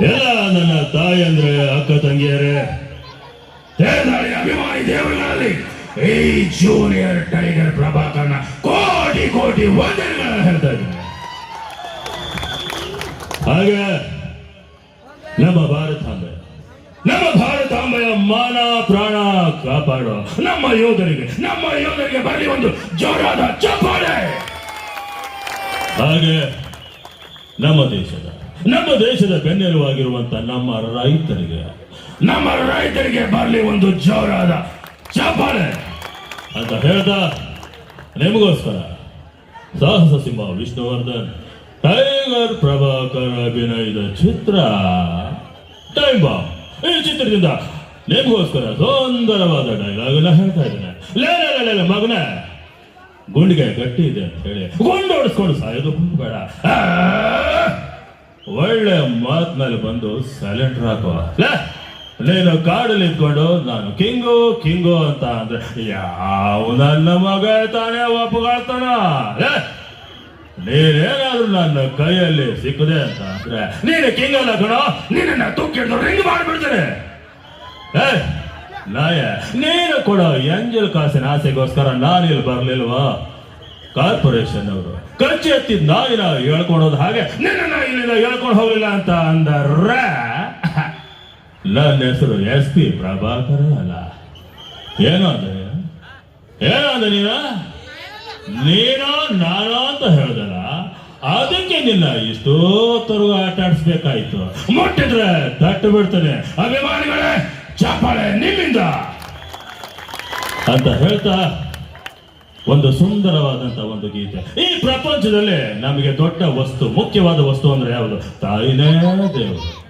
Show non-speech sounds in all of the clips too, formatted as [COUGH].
ಎಲ್ಲ ನನ್ನ ತಾಯಿ ಅಂದ್ರೆ ಅಕ್ಕ ತಂಗಿಯರೇ ಅಭಿಮಾನಿ ದೇವರಲ್ಲಿ ಈ ಜೂನಿಯರ್ ಟೈಗರ್ ಪ್ರಭಾಕರ್ನ ಕೋಟಿ ಕೋಟಿ ವಂದನೆಗಳನ್ನ ಹೇಳ್ತಾ ಇದ್ದೀನಿ. ಹಾಗೆ ನಮ್ಮ ಭಾರತಾಂಬೆ ನಮ್ಮ ಭಾರತಾಂಬೆಯ ಮಾನ, ಪ್ರಾಣ ಕಾಪಾಡೋ ನಮ್ಮ ಯೋಧರಿಗೆ ನಮ್ಮ ಯೋಧರಿಗೆ ಬರಲಿ ಒಂದು ಜೋರಾದ ಚಪ್ಪಾಳೆ. ಹಾಗೆ ನಮ್ಮ ದೇಶದ ನಮ್ಮ ದೇಶದ ಬೆನ್ನೆಲುವಾಗಿರುವಂತ ನಮ್ಮ ರೈತರಿಗೆ ನಮ್ಮ ರೈತರಿಗೆ ಬರಲಿ ಒಂದು ಜೋರಾದ ಚಪ್ಪಾಳೆ ಅಂತ ಹೇಳ್ದ ನಿಮಗೋಸ್ಕರ. ಸಾಹಸ ಸಿಂಹ ವಿಷ್ಣುವರ್ಧನ್ ಟೈಗರ್ ಪ್ರಭಾಕರ್ ಅಭಿನಯದ ಚಿತ್ರ ಟೈಮ್ ಬಾಂಬ್ ಈ ಚಿತ್ರದಿಂದ ನಿಮಗೋಸ್ಕರ ಸುಂದರವಾದ ಡೈಲಾಗ್ ಅನ್ನ ಹೇಳ್ತಾ ಇದ್ದೇನೆ. ಲೇ ಲೇ, ಗುಂಡಿಗೆ ಗಟ್ಟಿ ಇದೆ ಅಂತ ಹೇಳಿ ಗುಂಡೋಡಿಸ್ಕೊಂಡು ಸಾಯೋದು ಬೇಡ. ಒಳ್ಳೆ ಮಾತ್ಮೇಲೆ ಬಂದು ಸೈಲೆಂಟ್ ಹಾಕುವ. ನೀನು ಕಾಡಲ್ಲಿ ಇದ್ಕೊಂಡು ನಾನು ಕಿಂಗು ಕಿಂಗು ಅಂತ ಅಂದ್ರೆ ಯಾವ ನನ್ನ ಮಗ ತಾನೇ ಒಪ್ಪುಗಾಳ್ತಾನ ನೀನೇನಾದ್ರೂ ನನ್ನ ಕೈಯಲ್ಲಿ ಸಿಕ್ಕದೆ ಅಂತ ಅಂದ್ರೆ ನೀನು ಕಿಂಗ್ ಅಲ್ಲ ಕಣೋ ನಿನ್ನ ತುಕ್ಕಿಡ್ದು ರಿಂಗ್ ಮಾಡಿಬಿಡ್ತೇನೆ. ನಾಯ, ನೀನು ಕೊಡೋ ಎಂಜಲ್ ಕಾಸಿನ ಆಸೆಗೋಸ್ಕರ ನಾನು ಇಲ್ಲಿ ಬರ್ಲಿಲ್ವಾ? ಕಾರ್ಪೊರೇಷನ್ ಅವರು, ಕಚ್ಚಿ ಎತ್ತಿದ್ ನಾವಿನ ಹೇಳ್ಕೊಳೋದು ಹಾಗೆ, ನಿನ್ನ ಇಲ್ಲಿಂದ ಹೇಳ್ಕೊಂಡು ಹೋಗಿಲ್ಲ ಅಂತ ಅಂದರ. ನನ್ನ ಹೆಸರು ಎಸ್ ಪಿ ಪ್ರಭಾಕರ ಅಲ್ಲ. ಏನು ಅಂದ್ರೆ ಏನು ನೀನು? ನೀನೋ ನಾನೋ ಅಂತ ಹೇಳ್ದಲ್ಲ? ಅದಕ್ಕೆ ನಿನ್ನ ಇಷ್ಟೋತ್ತರೆಗೂ ಆಟ ಆಡಿಸ್ಬೇಕಾಯ್ತು. ಮುಟ್ಟಿದ್ರೆ ತಟ್ಟು ಬಿಡ್ತಾನೆ. ಅಭಿಮಾನಿಗಳೇ ಚಾಪಾಳೆ ನಿಮ್ಮಿಂದ. ಅಂತ ಹೇಳ್ತಾ ಒಂದು ಸುಂದರವಾದಂತ ಒಂದು ಗೀತೆ. ಈ ಪ್ರಪಂಚದಲ್ಲಿ ನಮಗೆ ದೊಡ್ಡ ವಸ್ತು, ಮುಖ್ಯವಾದ ವಸ್ತು ಅಂದ್ರೆ ಯಾವುದು? ತಾಯಿನೇ ದೇವರು.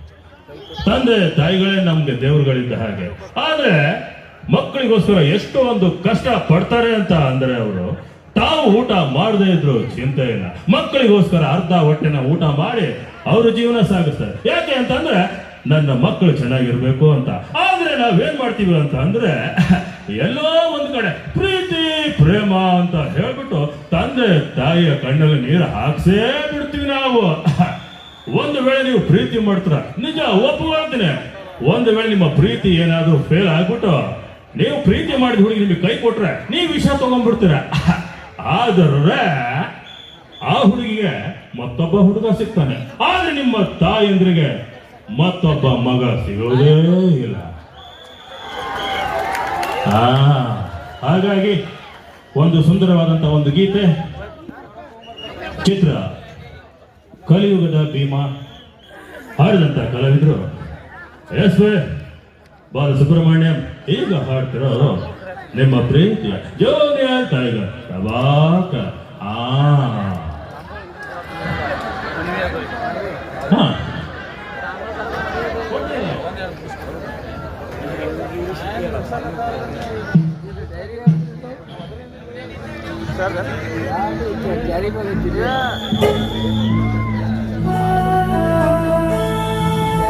ತಂದೆ, ತಾಯಿಗಳೇ ನಮ್ಗೆ ದೇವರುಗಳಿದ್ದ ಹಾಗೆ. ಆದ್ರೆ, ಮಕ್ಕಳಿಗೋಸ್ಕರ ಎಷ್ಟು ಒಂದು ಕಷ್ಟ ಪಡ್ತಾರೆ ಅಂತ ಅಂದ್ರೆ ಅವರು, ತಾವು ಊಟ ಮಾಡದೇ ಇದ್ರು ಚಿಂತೆ ಇಲ್ಲ. ಮಕ್ಕಳಿಗೋಸ್ಕರ ಅರ್ಧ ಹೊಟ್ಟೆನ ಊಟ ಮಾಡಿ ಅವರು ಜೀವನ ಸಾಗಿಸ್ತಾರೆ. ಯಾಕೆ ಅಂತಂದ್ರೆ, ನನ್ನ ಮಕ್ಕಳು ಚೆನ್ನಾಗಿರ್ಬೇಕು ಅಂತ. ಆದ್ರೆ ನಾವೇನ್ ಮಾಡ್ತೀವಿ ಅಂತ ಅಂದ್ರೆ, [LAUGHS] ಎಲ್ಲೋ ಒಂದ್ ಕಡೆ ಪ್ರೀತಿ ಪ್ರೇಮ ಅಂತ ಹೇಳ್ಬಿಟ್ಟು ತಂದೆ, ತಾಯಿಯ ಕಣ್ಣಲ್ಲಿ ನೀರು ಹಾಕ್ಸೇ ಬಿಡ್ತೀವಿ ನಾವು. ಒಂದು ವೇಳೆ ನೀವು ಪ್ರೀತಿ ಮಾಡ್ತೀರ, ನಿಜ ಒಪ್ಪಿಕೊಳ್ತೀನಿ ಒಂದು ವೇಳೆ ನಿಮ್ಮ ಪ್ರೀತಿ ಏನಾದರೂ ಫೇಲ್ ಆಗ್ಬಿಟ್ಟು ನೀವು ಪ್ರೀತಿ ಮಾಡಿದ ಹುಡುಗಿ ನಿಮಗೆ ಕೈ ಕೊಟ್ರೆ ನೀವು ವಿಷ ತಗೊಂಡ್ಬಿಡ್ತೀರ. ಆದರೆ ಆ ಹುಡುಗಿಗೆ ಮತ್ತೊಬ್ಬ ಹುಡುಗ ಸಿಗ್ತಾನೆ. ಆದ್ರೆ ನಿಮ್ಮ ತಾಯಂದ್ರಿಗೆ ಮತ್ತೊಬ್ಬ ಮಗ ಸಿಗೋದೇ ಇಲ್ಲ. ಹಾಗಾಗಿ ಒಂದು ಸುಂದರವಾದಂತಹ ಒಂದು ಗೀತೆ. ಚಿತ್ರ. ಕಲಿಯುಗದ ಭೀಮ. ಹಾಡಿದಂತ ಕಲಾವಿದರು. ಎಸ್ ಬಾಲ ಸುಬ್ರಹ್ಮಣ್ಯಂ ಈಗ ಹಾಡ್ತಿರೋ ನಿಮ್ಮ ಪ್ರೀತಿಯ ಜೋನಿಯರ್ ಟೈಗರ್ ಪ್ರಭಾಕರ್ ಆ. ಹಾ.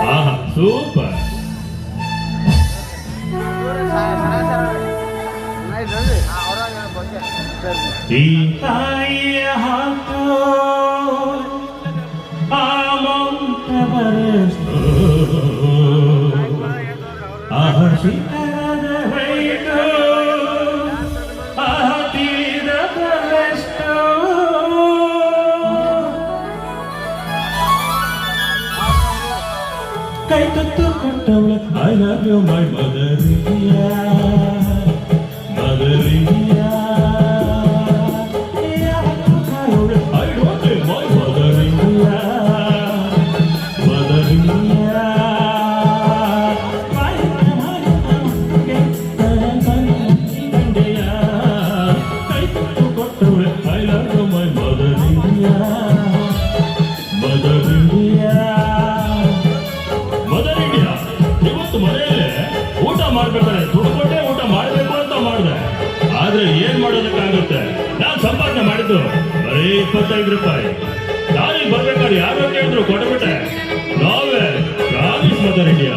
ಆಹಾ ಸೂಪರ್. ಈ ತಾಯಿಯ ಹಾಕು I love you, my mother India, mother India. I love you, my mother India, mother India. I love you, my mother India, mother. ಇಪ್ಪತ್ತೈದು ರೂಪಾಯಿ. ನಾಳೆ ಬರ್ಬೇಕಾದ್ರೆ ಯಾರೋ ಕೇಳಿದ್ರು ಕೊಟ್ಬಿಟ್ಟೆ. ನಾವೇ Rajesh mother India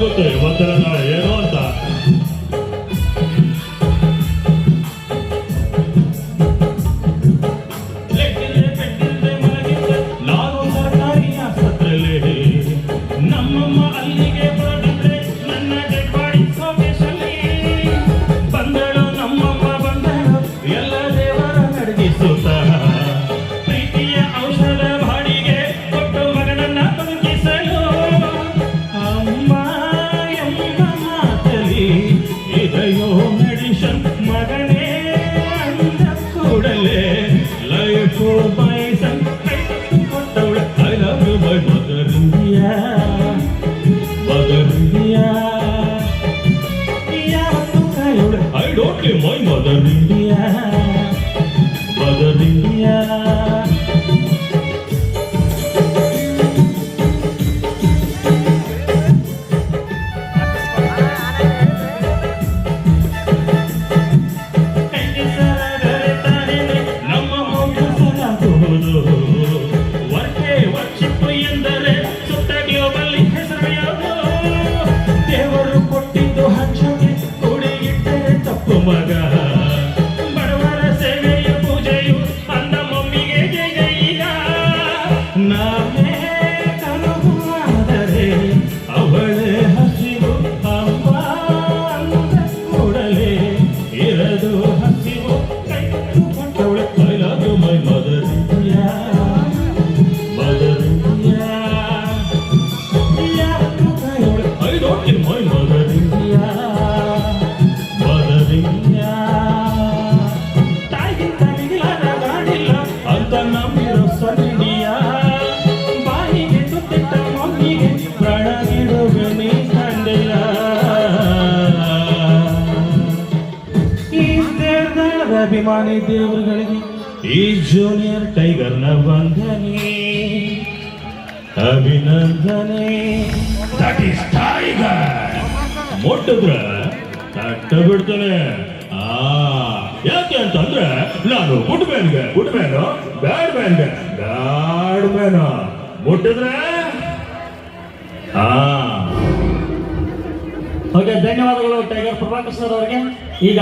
ことで終ったらない Don't to my mother India, mother India. ಅಭಿಮಾನಿ ದೇವರುಗಳಿಗೆ ಈ ಜೂನಿಯರ್ ಟೈಗರ್ನ ವಂದನೆ. ಅಭಿನಂದನೆ. ದಟ್ ಮೊಟ್ಟದ್ರ ತಟ್ಟ ಬಿಡ್ತಾನೆ ಆ, ಯಾಕೆ ಅಂತಂದ್ರೆ ನಾನು ಗುಡ್ ಮ್ಯಾನ್ಗೆ ಗುಡ್ ಮ್ಯಾನು ಬ್ಯಾಡ್ ಮ್ಯಾನ್ಗೆ ಬ್ಯಾಡ್ ಮ್ಯಾನ್ ಮುಟ್ಟಿದ್ರೆ? ಹಾ ಓಕೆ, ಧನ್ಯವಾದಗಳು ಟೈಗರ್ ಪ್ರಭಾಕರ್ ಸರ್ ಅವರಿಗೆ. ಈಗ